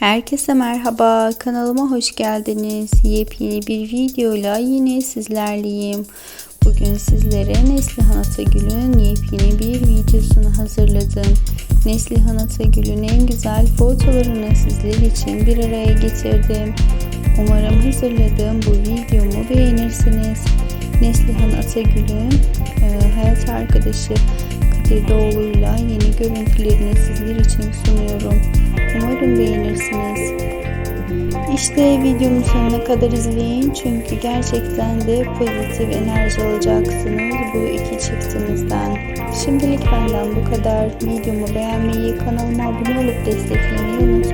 Herkese merhaba, kanalıma hoş geldiniz. Yepyeni bir videoyla yine sizlerleyim. Bugün sizlere Neslihan Atagül'ün yepyeni bir videosunu hazırladım. Neslihan Atagül'ün en güzel fotolarını sizler için bir araya getirdim. Umarım hazırladığım bu videomu beğenirsiniz. Neslihan Atagül'ün e, hayat arkadaşı Kadir Doğulu'yla yeni görüntülerini sizler için sunuyorum. Umarım beğenirsiniz. İşte videomun sonuna kadar izleyin çünkü gerçekten de pozitif enerji alacaksınız bu iki çiftimizden. Şimdilik benden bu kadar. Videomu beğenmeyi, kanalıma abone olup desteklemeyi unutmayın.